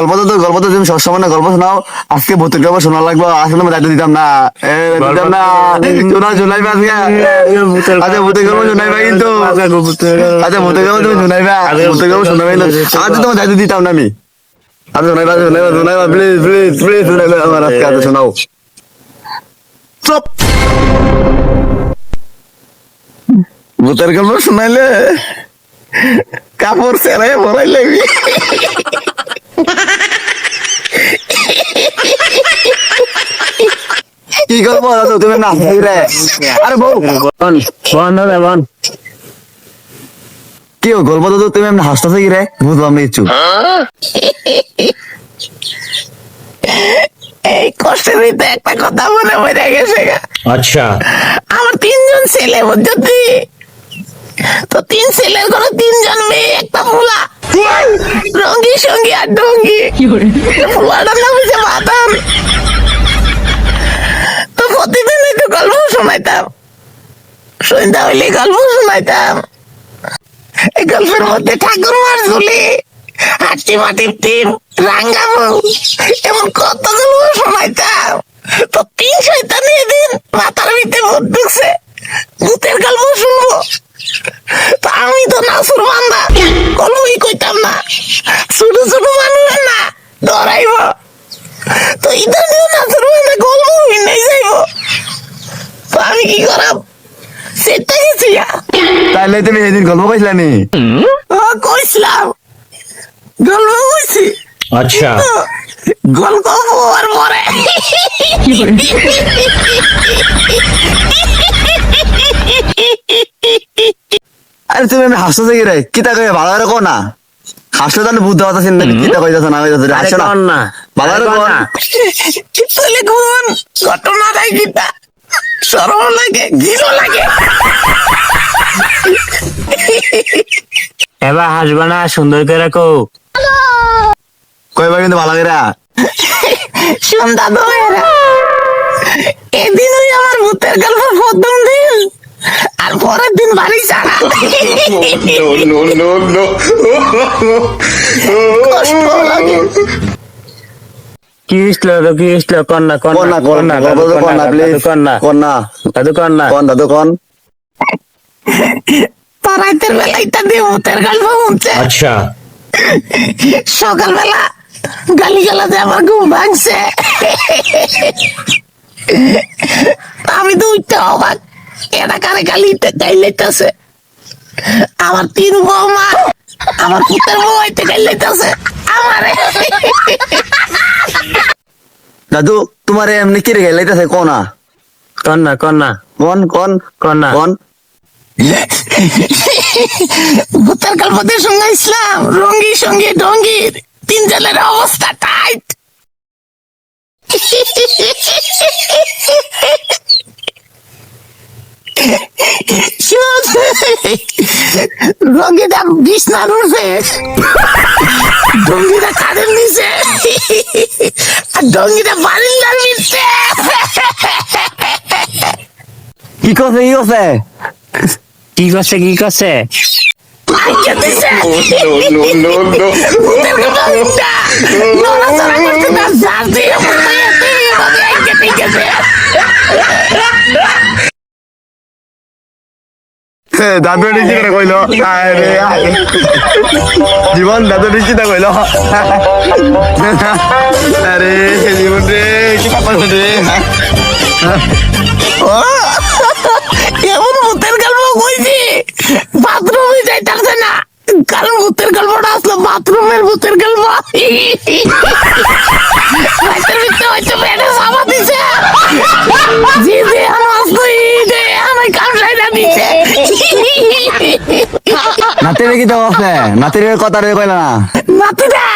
গল্প তো গল্প তো তুমি সবসময় না গল্প শোনাও। আজকে ভূতের গল্প শোনা লাগবে আসলে আমি দায়িত্ব দিতাম না। দিতাম না। শোনা শোনাইবে আজকে। আচ্ছা ভূতের গল্প শোনাইবে কিন্তু। আচ্ছা ভূতের গল্প তুমি শোনাইবা। ভূতের গল্প না তোমার দিতাম না আমি। আচ্ছা শোনাইবা শোনাইবা শোনাইবা। প্লিজ প্লিজ প্লিজ শোনাইবা আমার আজকে শোনাও। চুপ। ভূতের গল্প শোনাইলে কাপড় সেরাই ভরাইলে কি করব? দাদু তুমি না রে। আরে বউ। বন বন কি গল্প দাদু তুমি এমনি হাসতেছে কি রে? বুঝলাম না ইচ্ছু এই কষ্টের ভিতরে একটা কথা মনে পড়ে গেছে। আচ্ছা। আমার তিনজন ছেলে বুঝছি তো তিন ছেলের ঘরে তিনজন মেয়ে সঙ্গী আর ডঙ্গি। ফুলাটার নাম হচ্ছে তো প্রতিদিন একটু গল্প শোনাইতাম। সন্ধ্যা হইলে গল্প শোনাইতাম। এই গল্পের মধ্যে ঠাকুর মার ঝুলি হাঁটি মাটির টিম রাঙ্গা বউ এমন কত গল্প শোনাইতাম। তো তিন শয়তান এদিন মাথার ভিতরে ভূত ঢুকছে ভূতের গল্প শুনব তো আমি তো নাসুর বান্দা গল্পই কইতাম না ছোট ছোট মানুষ না ডরাইব তো দিন নাসুর বান্দা গল্প নেই যাইব। তো আমি কি করাম? সেটা গেছি তাইলে তুমি সেদিন গল্প পাইছিলা নি? ও কইছিলাম। গল্প কইছি। আচ্ছা। গল্প হওয়ার পরে আরে তুমি এমনি হাসতেছে কি রে। কিতা কই ভালো করে কো না। হাসলে তাহলে বুঝতে পারতেছি না কিতা কইতাছ না কইতাছ হাসো না। কন না ভালো আরে করে কন? কন। না। তাহলে কোন ঘটনাটাই কিতা? সরম লাগে ঘিরো লাগে। এবার হাসবা না সুন্দর করে কো কইবা কিন্তু ভালো করে। সন্ধ্যা দোয়েরা এদিন ওই আমার ভূতের গল্প প্রথম দিন আর পরের দিন বাড়ি ছাড়া কষ্ট লাগে। কি কি প্লিজ দাদু কোন দাদু কোন। দিয়ে ভূতের গল্প শুনছে। আচ্ছা। সকালবেলা গালি গালাতে আমার ঘুম ভাঙছে। আমি তো উঠতে অবাক। এটা কারে গালি গাইলেতেছে আমার তিন বৌমা। আমার পুতের হইতে গাইলেতেছে আমারে। দাদু তোমার এমনি কি রে গেলাইতেছে কোনা কন না কন না। কোন কোন কন না। কোন। ভূতের গল্পদের সঙ্গে ইসলাম রঙ্গি সঙ্গে ডঙ্গির তিন জনের অবস্থা টাইট রঙ্গিটা বিছনার উঠে ডঙ্গিটা কাদের নিচে আর ডঙ্গিটা বারিন্দার নিচে। কি করছে কি করছে কি করছে? কি করছে মাইকে দিছে ভূতের কথা দাদু নিশ্চিত কইলো। জীবন, দাদু নিশ্চিত কইলো? আরে, জীবন রে, কি পাপা রে? এমন ভূতের গল্প কইছি, বাথরুমে যাইতাছে না। কারণ ভূতের গল্পটা আসলো, বাথরুমের ভূতের গল্প। রাতের ভিতরে হয়তো বেডে সামা দিছে। জি জি আমার আসলো আমি না দিছে। নাতিরে কি দাও আছে? নাতিরে কথা রে কইলা না। নাতিরা!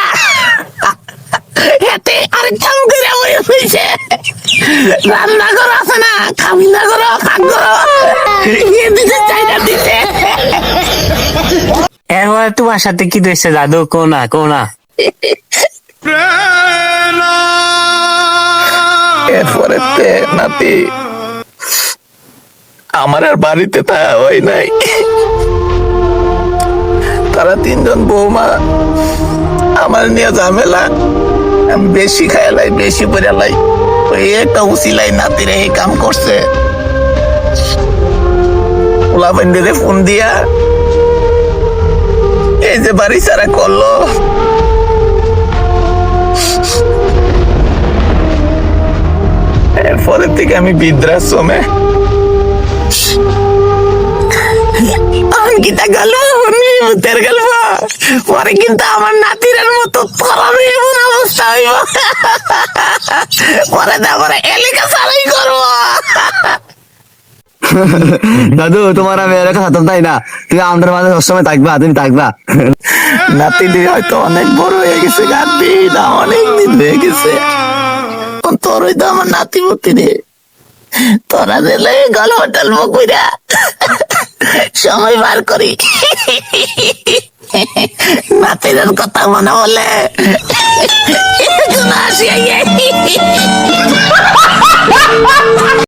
আরেক কাম করে হয়েছে রান্না ঘর আছে না? খামিনা ঘর কাক ঘর গিয়ে দিতে চাই না দিতে। এরপরে তোমার সাথে কি দিয়েছে দাদু? কোনা কোনা এরপরে নাতি আমার আর বাড়িতে তা হয় নাই। তারা তিনজন বৌমা। আমার নিয়ে ঝামেলা। আমি বেশি খাইলাই বেশি করে লাই। ওই একটা উসিলাই নাতিরে এই কাম করছে। ওলাবন্দিরে ফোন দিয়া, এই যে বাড়ি সারা করল। এরপরের থেকে আমি বৃদ্ধাশ্রমে। অঙ্কিতা গেল ভূতের গল্প পরে কিন্তু আমার নাতিরের মতো তোর এমন অবস্থা হইব। পরে তারপরে এলাকা সারাই করব। দাদু তোমার আমি এলাকা থাকতাম তাই না? তুমি আমাদের মাঝে সবসময় থাকবা তুমি থাকবা। নাতিটি হয়তো অনেক বড় হয়ে গেছে গান্ধী অনেক দিন হয়ে গেছে। তোর হয়তো আমার নাতি মতি রে। তোরা দিলে গল্প টল্প কইরা। সময় বার করি। নাতিদের কথা মনে হলে